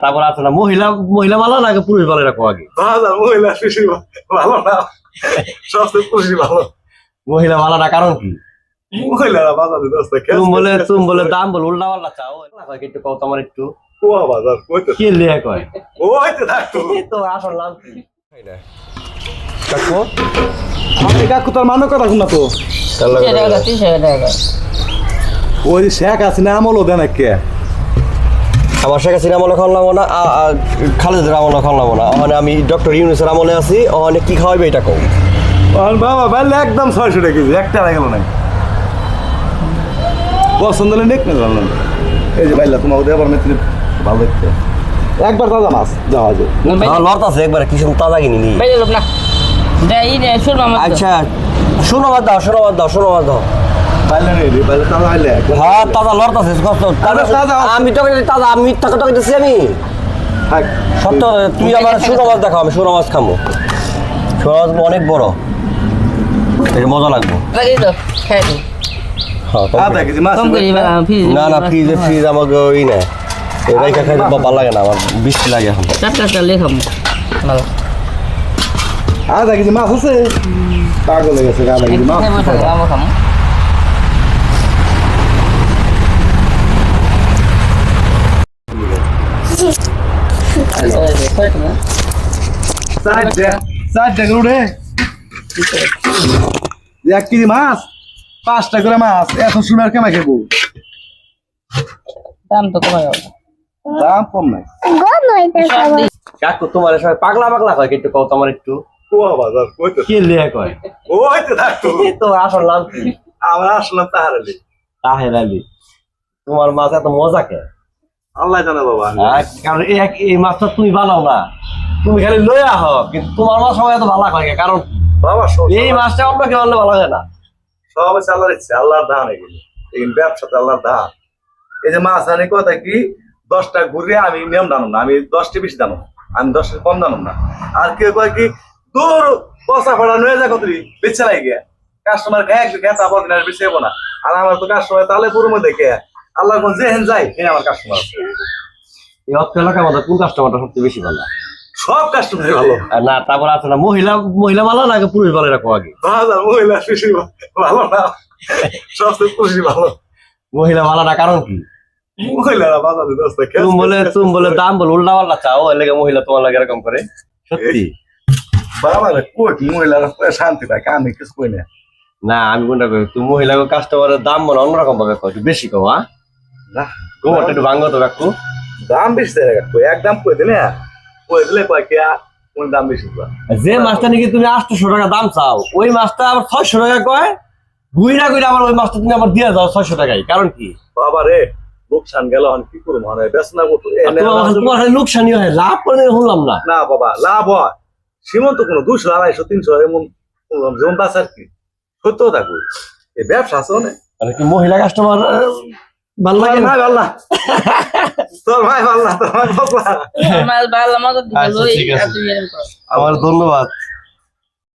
তারপর আছে না মহিলা মহিলা ভালো লাগে পুরুষ ভালো রাখো আগে? মহিলা ভালো না। সবচেয়ে খুশি ভালো। মহিলা ভালো না কারণ কি? মহিলারা বাজারে দোস্ত তুমি বলে তুমি বলে দাম বলে উল্টা চাও। একটু কত আমার একটু। কুয়া বাজার কইতে কি লিয়ে কয়? ওই তো থাকতো তো। আসল নাম কি কাকু? আমি কাকু তোর মানো কথা শুনা তো। ওই শেখ আছে না আমল দেন কে? আমার শেখ হাসিনা আমলে খাওয়ালাম না আ- আ- খালেদের আমলে খাওয়ালাম না। ওখানে আমি ডক্টর ইউনুসের আমলে আছি ওখানে কি খাওয়াবে এটা আর বাবা বাইলে একদম ছয়শো টাকা কেজি একটা গেল নাই পছন্দ হলে নেক না জানলাম এই যে বাইলা তোমাকে দেবার মেত্রী ভালো দেখতে। একবার তাজা মাছ যাওয়া যায় লড়ত আছে একবার কিছু তাজা কিনি নি? লোক না। আচ্ছা শোনো বাদ দাও শোনো বাদ দাও শোনো বাদ দাও। হ্যাঁ তাজা লড়ত আছে কষ্ট আরে তাজা আছে। আমি তো তাজা আমি টাকা টাকা দিচ্ছি আমি। সত্য তুই আমার আমি খামো। শোনো অনেক বড়। এটা মজা লাগবে। হ্যাঁ না না ফ্রিজে ফ্রিজ আমাকে ওই না। ভালো লাগে না আমার বৃষ্টি লাগে এখন। ভালো। আধা কেজি মাছ আছে। পাগল হয়ে গেছে আধা কেজি মাছ খাব, খাব, খাব, খাব। এই যে, কয়টা না? চারটে চারটে করে উঠে এক কেজি মাছ পাঁচটা করে মাছ। এত সুনার কেমন খেবো? দাম তো কমে দাম কম নাই। কাকু তোমার সবাই পাগলা পাগলা কয় একটু কও তোমার একটু। কি লিয়ে কয়? ওই তো থাকতো এই তো আসল নাম কি? আমরা আসলাম তাহারে তাহের আলী। তোমার মাছ এত মজা কে? আল্লাহ জানে বাবা। কারণ এই মাছটা তুমি বানাও না। তুমি খালি লই আহ কিন্তু তোমার মাছ সবাই এত ভালো কে? কারণ বাবা এই মাছটা অন্য কেউ আনলে ভালো হয় না। সব আছে আল্লাহর ইচ্ছে আল্লাহর দান এগুলো। এই ব্যবসাতে আল্লাহর দান। এই যে মাছ আনি কথা কি? দশটা ঘুরে আমি নিয়ম জানো না আমি দশটি বেশি জানো আমি দশটা কম জানো না। আর কেউ কয় কি দূর পচা ফড়া নয়ে যা কত নাই গিয়া কাস্টমার খায় খেয়ে তারপর দিন বেশি না। আর আমার তো কাস্টমার তাহলে পুরো মধ্যে খেয়ে আল্লাহ কোন যে হেন যায় হে আমার কাস্টমার আছে। এই অর্থ এলাকার মধ্যে কোন কাস্টমারটা সবচেয়ে বেশি ভালো? সব কাস্টমার ভালো। না তারপর আছে না মহিলা মহিলা ভালো লাগে পুরুষ ভালো রাখো আগে? মহিলা ভালো। না। সবচেয়ে ভালো। মহিলা ভালো না কারণ কি? মহিলারা বাজারে দোস্ত তুমি বলে তুমি বলে দাম বলে উল্টা পাল্টা চাও এর লেগে মহিলা তোমার লাগে এরকম করে? সত্যি? মহিলারা শান্তি পায় কামে কিছু কই না। না আমি কোনটা কই তুমি মহিলা কাস্টমারের দাম মনে অন্যরকম ভাবে কয় বেশি কও হ্যাঁ? না। গোমরটা একটু ভাঙ্গো তো কাকু দাম বেশি দেয় একদম কই দিলে? কই দিলে কয় কে? কোন দাম বেশি যে মাছটা নাকি তুমি আটশো টাকা দাম চাও ওই মাছটা আবার ছয়শো টাকা কয়? ঘুইরা ঘুইরা আবার ওই মাছটা তুমি আবার দিয়ে যাও ছয়শো টাকায় কারণ কি? বাবা রে লোকসান গেল হন কি করব মানে? করতো তোমার হয় লাভ করে শুনলাম না। না বাবা লাভ হয়। সীমন্ত কোনো দুশো আড়াইশো তিনশো এমন শুনলাম, যেমন বাঁচার কি। সত্য থাকবে এই ব্যবসা আছে অনেক। মানে কি মহিলা কাস্টমার ভালো লাগে না? ভাই তোর ভাই ভাল্লা তোর ভাই ভাল্লা ভালো মতো দিবে, আচ্ছা। আমার ধন্যবাদ।